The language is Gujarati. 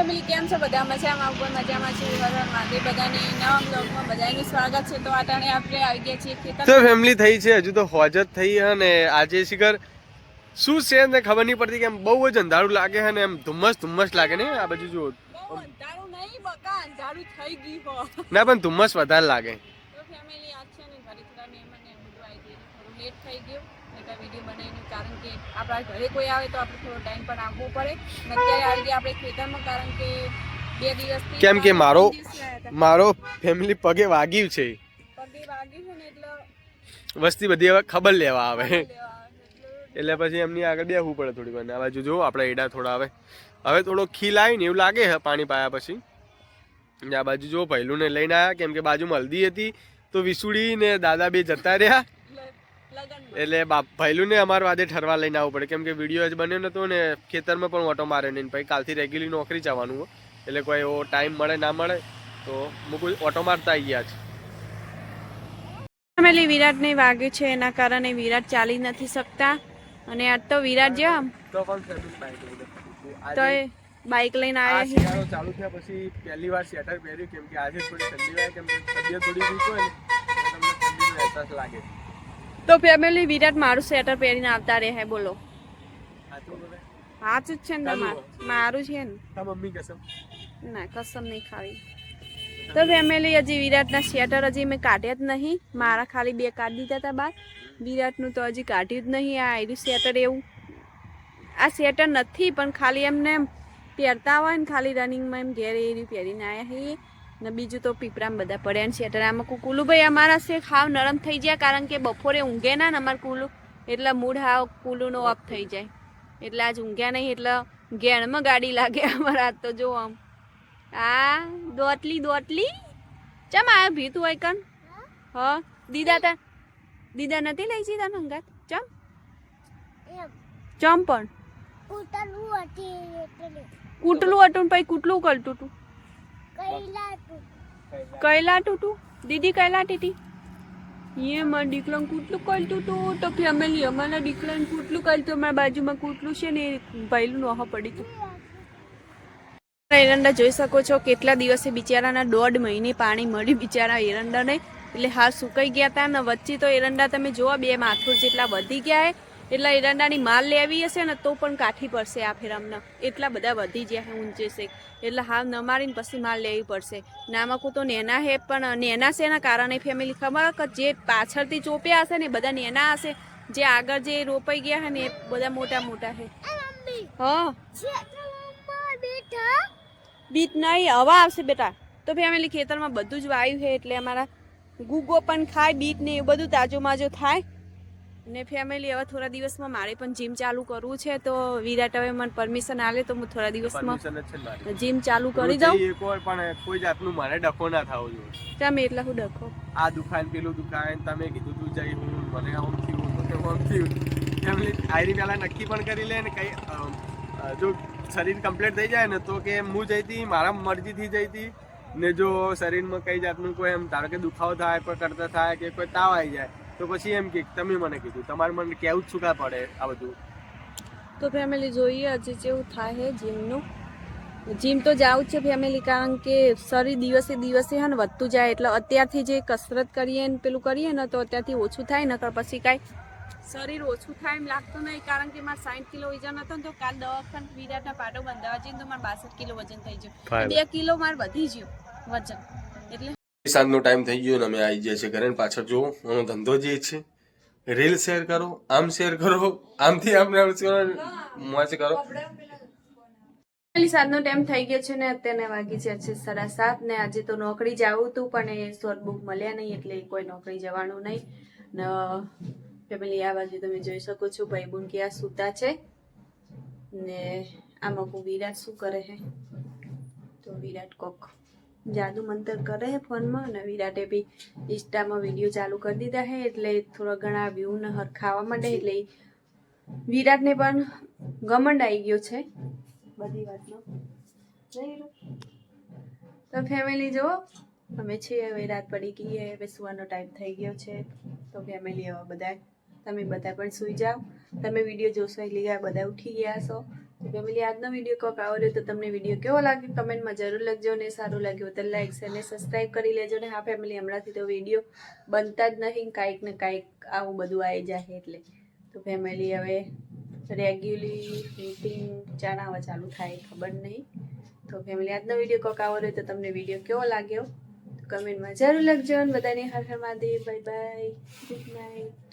ફેમિલી કેમ છો? બધા મજામાં? ઉપર મજામાં છે. હર બધાની નવા બ્લોગમાં બધાનું સ્વાગત છે. તો આટાણે આપણે આવી ગયા છીએ ખેતર તો ફેમિલી થઈ છે. હજુ તો હોજત થઈ છે ને આજે શિખર શું છે ને ખબર નહીં પડતી કે એમ બહુ જ અંધારું લાગે છે ને એમ ધુમ્મસ ધુમ્મસ લાગે ને આ બાજુ બહુ અંધારું નહીં બકા અંધારું થઈ ગયું હો. ના પણ ધુમ્મસ વધારે લાગે. તો ફેમિલી આજ છે ને ઘરે થોડા મહેમાન ને બધું આવી ગયું. થોડું લેટ થઈ ગયું. એટલે વીડિયો બનાવીને કારણ કે આપણા ઘરે કોઈ આવે તો આપણે થોડો ટાઈમ પણ આપવો પડે. અને અત્યારે આવી આપણે ખેતરમાં કારણ કે બે દિવસથી કેમ કે મારો. મારો ફેમિલી પગે વાગ્યું છે. પગે વાગ્યું છે ને એટલે વસ્તી બધી હવે ખબર લેવા આવે. એટલે પછી એમની આગળ બેસવું પડે થોડી વાર. ને આ બાજુ જુઓ આપણે એડા થોડા હવે હવે થોડો ખીલ આવી ને એવું લાગે છે પાણી પાયા પછી. ને આ બાજુ જો પહેલું ને લઈને આવ્યા કેમ કે બાજુમાં હલ્દી હતી તો વિસુડી ને દાદા બે જતા રહ્યા. એટલે બાપ ભાઈલું ને અમારે વાદે ઠરવા લઈને આવવું પડે. કેમ કે વીડિયો જ બન્યો નતો ને ખેતરમાં પણ ઓટો માર્યો નહીં પછી કાલથી રેગ્યુલર નોકરી જવાનું હોય એટલે કોઈ એવો ટાઈમ મળે ના મળે તો મૂકું ઓટો મારતા આવી ગયા છે. ફેમિલી વિરાટને વાગ્યું છે. એના કારણે વિરાટ ચાલી નથી શકતા. અને આજ તો વિરાટ જેવા આમ તો પણ લઈને તો બાઇક લઈને આવ્યા છે. શિયાળો ચાલુ થયા પછી પહેલી વાર સ્વેટર પહેર્યું. કેમ કે આજે થોડી ઠંડી હોય કેમ કે તબિયત થોડી વીક હોય ને તમને ઠંડીનો અહેસાસ લાગે. તો ફેમિલી વિરાટ મારું સ્વેટર પહેરીને આવતા રહે બોલો. સાચું? જ છે ને તમારું. મારું છે ને. મમ્મી કસમ. ના કસમ નહીં ખાવી. તો ફેમિલી હજી વિરાટના સ્વેટર હજી મેં કાઢ્યા જ નહીં. મારા ખાલી બે કાઢી દીધા હતા બાર. વિરાટનું તો હજી કાઢ્યું જ નહીં આ આવ્યું સ્વેટર એવું. આ સ્વેટર નથી પણ ખાલી એમને એમ પહેરતા હોય ને ખાલી રનિંગમાં એમ ઘેર એ પહેરીને આવ્યા છીએ ને બીજું તો પીપરામાં બધા પડ્યા છે સ્વેટર આમાં કુલુભાઈ અમારા છે ખાવ નરમ થઈ જાય કારણ કે બપોરે ઊંઘે ના ને અમારે કુલુ. એટલે મૂડ હાવ કુલુનો ઓફ થઈ જાય. એટલે આજ ઊંઘ્યા નહીં એટલે ઘેણમાં ગાડી લાગે અમારા આજ તો જો આમ. આ દોટલી દોટલી? ચમ આયો ભીતું હોય કન હ? દીદા તા દીદા નથી લઈ જઈ તને હંગાત? ચમ? ચમ પણ? કૂટલું હતું પછી કૂટલું કરતું તું કૈલા તું દીદી કૈલા ટીટી એ મારા દીકરાને કૂટલું કરતું તું તો ફેમિલી અમારા દીકરાને કૂટલું કરતું અમારા બાજુમાં કૂટલું છે ને ભાઈલું નોહો પડી તું એરંડા જોઈ શકો છો, કેટલા દિવસે બિચારાના દોઢ મહિને પાણી મળ્યું બિચારા એરંડાને. એટલે હા સુકાઈ ગયા હતા ને વચ્ચે તો એરંડા તમે જોવા, બે માથું જેટલા વધી ગયા એટલા એરંડાની માલ લેવી હશે ને તો પણ કાઠી પડશે આ ફેર અમને એટલા બધા વધી ગયા છે ઊંચે છે એટલે હા નમારીને પછી માલ લેવી પડશે. નામકું તો નેના હે પણ નેના છે એના કારણે ફેમિલી ખબર કે જે પાછળથી ચોપ્યા હશે ને બધા નેના હશે. જે આગળ જે રોપાઈ ગયા છે ને એ બધા મોટા મોટા છે હા. બીટ નહીં હવા આવશે બેટા. તો ફેમિલી ખેતરમાં બધું જ વાયુ છે એટલે અમારા ગુગો પણ ખાય બીટ ને એવું બધું તાજો માજો થાય. ને ફેમિલી હવે થોડા દિવસમાં મારે પણ જીમ ચાલુ કરવું છે તો વિરાટ હવે મને પરમિશન આલે તો હું થોડા દિવસમાં જીમ ચાલુ કરી દઉં. એક વાર પણ કોઈ જાતનું મારે ડખો ના થવો જોઈએ. તમે એટલા હું ડખો? આ દુકાન પેલું દુકાન તમે કીધું તું જઈ હું મને આમ થયું મને આમ થયું. ફેમિલી આયરી પહેલા નક્કી પણ કરી લે ને કઈ જો શરીર કમ્પ્લીટ થઈ જાય ને તો કે હું જઈ હતી મારા મરજીથી જઈ હતી ને જો શરીરમાં કઈ જાતનું કોઈ એમ ધારો કે દુખાવો થાય કોઈ કરતા થાય કે કોઈ તાવ આવી જાય તો પછી એમ કે તમે મને કીધું તમારે મને કેવું જ શું કા પડે આ બધું? તો ફેમિલી જોઈએ હજી જેવું થાય છે જીમનું જીમ તો જાવું છે ફેમિલી કારણ કે શરીર દિવસે દિવસે હે ને વધતું જાય એટલે અત્યારથી જે કસરત કરીએ ને પેલું કરીએ ને તો અત્યારથી ઓછું થાય નકર પછી કાંઈ શરીર ઓછું થાય એમ લાગતું નહીં કારણ કે મારે સાઠ કિલો વજન હતો ને તો કાલ દવાખાને વિરાટના પાડો બંધાવા જઈને તો મારે બાસઠ કિલો વજન થઈ ગયું. બે કિલો મારે વધી ગયું વજન. સાંજનો ટાઈમ થઈ ગયો ને અમે આવી ગયા છે ઘરે પાછળ જુઓ એનો ધંધો જે છે રીલ શેર કરો, આમ શેર કરો, આમથી આમ આમ કરો, મોજ કરો. સાતનો ટાઈમ થઈ ગયો છે ને અત્યારે વાગી છે છે સાડા સાત ને આજે તો નોકરી જવું હતું, પણ એ શોર્ટ બુક મળ્યા નહીં, એટલે કોઈ નોકરી જવાનું નહીં. ને ફેમિલી આ બાજુ તમે જોઈ શકો છો ભાઈ બુન ક્યાં સૂતા છે. ને આમાં હું વિરાટ શું કરે છે? તો વિરાટ કોક. જાદુ મંતર કરે ફોનમાં અને વિરાટે બી ઇન્સ્ટામાં વીડિયો ચાલુ કરી દીધા છે એટલે થોડા ઘણા વ્યૂ ને હરખાવા માંડે એટલે વિરાટને પણ ગમંડ આવી ગયો છે. બધી વાતનો. તો ફેમિલી જુઓ અમે છીએ હવે રાત પડી ગઈ હવે સુવાનો ટાઈમ થઈ ગયો છે. તો ફેમિલી હવે બધા તમે બધા પણ સૂઈ જાઓ. તમે વીડિયો જોશો એટલે બધા ઉઠી ગયા છો ફેમિલી, આજનો વીડિયો કોક આવો તો તમને વીડિયો કેવો લાગ્યો? કમેન્ટમાં જરૂર લખજો ને સારું લાગ્યું તો લાઈક શેર ને સબસ્ક્રાઈબ કરી લેજો ને. હા ફેમિલી હમણાંથી તો વીડિયો બનતા જ નહીં, કાંઈક ને કાંઈક આવું બધું આવી જાય એટલે. તો ફેમિલી હવે રેગ્યુલી મીટિંગ જાણાવા ચાલુ થાય, ખબર નહીં. તો ફેમિલી આજનો વીડિયો કોક આવો રહ્યો તો તમને વીડિયો કેવો લાગ્યો? કમેન્ટમાં જરૂર લખજો અને બધાને હર હર Mahadev. Bye bye good night